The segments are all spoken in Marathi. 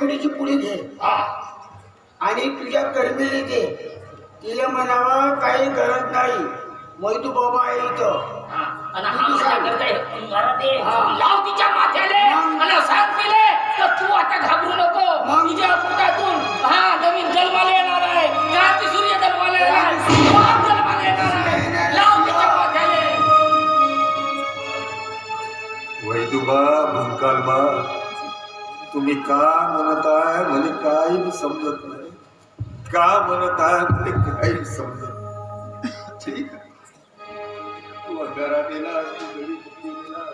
रेकडीची पुडी घे. हा आणि तुझ्या कर्मीने दे तिला म्हणावा काही गरज नाही. वैदू बाबा आहे. इथं तिच्या माथ्याले? आणि सांग तिले तर तू आता घाबरू नको. मग? तिच्या पोटातून हा नवीन जन्माला येणार आहे. क्रांती सूर्य जन्माला येणार तुम्ही का म्हणत आहे मला काही समजत नाही। का म्हणत आहे मला काही समजत ठीक आहे तू घरात येणार तू घरी कुठे येणार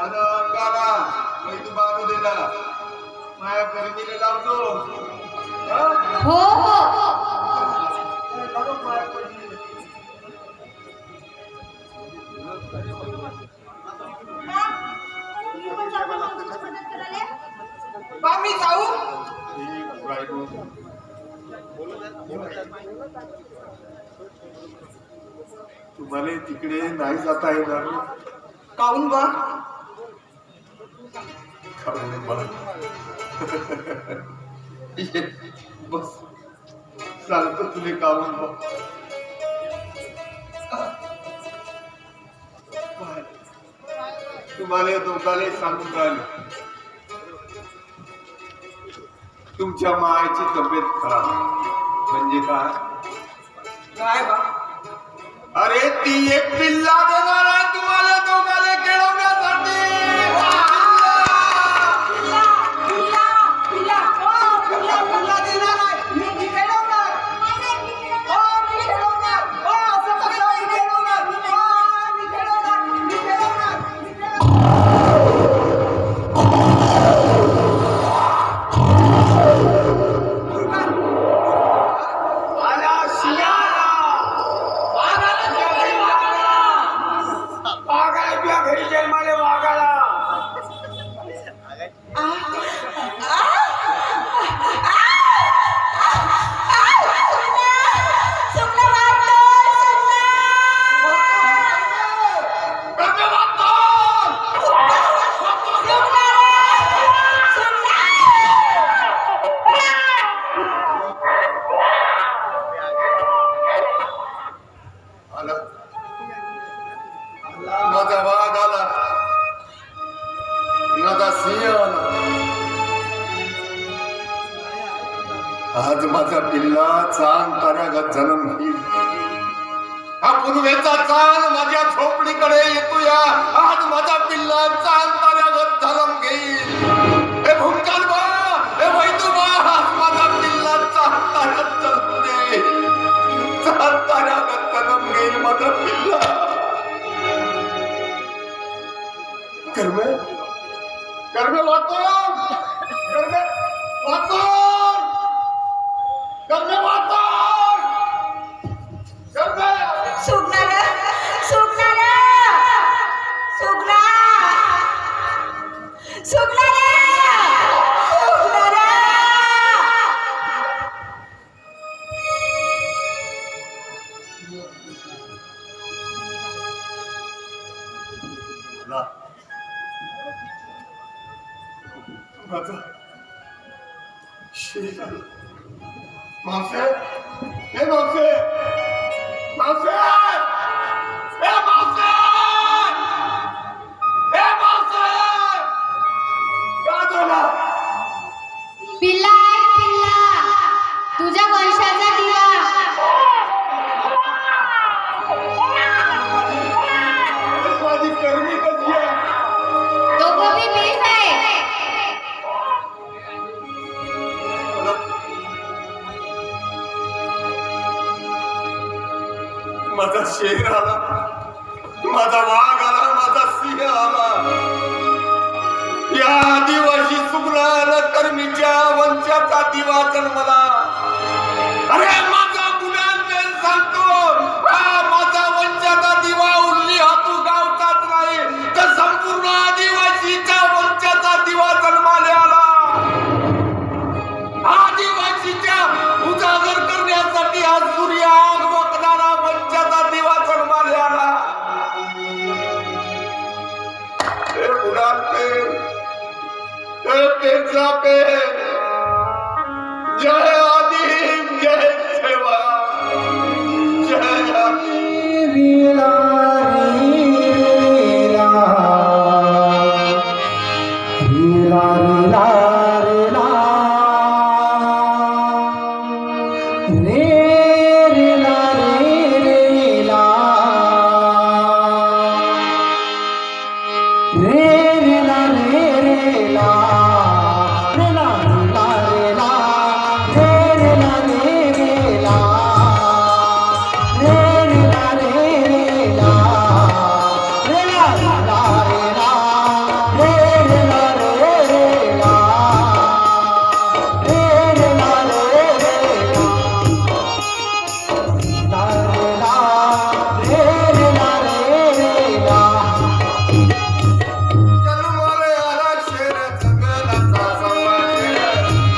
अंगारा वैदुबानं दिला माया कर्मीने लावतो हा? हो. मी जाऊ. तुम्हाला तिकडे नाही जाता येणार काऊन बा खाऊन बघ. ये, बस सांगतो तुले काढून बघ तुम्हाला दोघाले सांगून राहिले तुमच्या मायची तब्येत खराब म्हणजे काय काय अरे ती एक पिल्ला देणार आज माझा पिल्ला चाल ताऱ्यागत जन्म घेईल हा पूर्वेचा चाल माझ्या झोपडीकडे येतोया. आज माझा पिल्ला चाल ताऱ्यागत जन्म घेईल. शेर आला. मावशे हे माझा शेर आला. माझा वाघ आला माझा सिंह आला. या आदिवासी सुग्राला कर्मीच्या वंशाचा दिवा जन्मला. अरे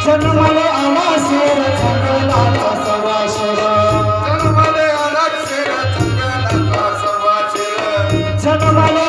जन्मले जंगलाचा जन्मले अनाक्षर जंगलाचा सवाशेर जन्मले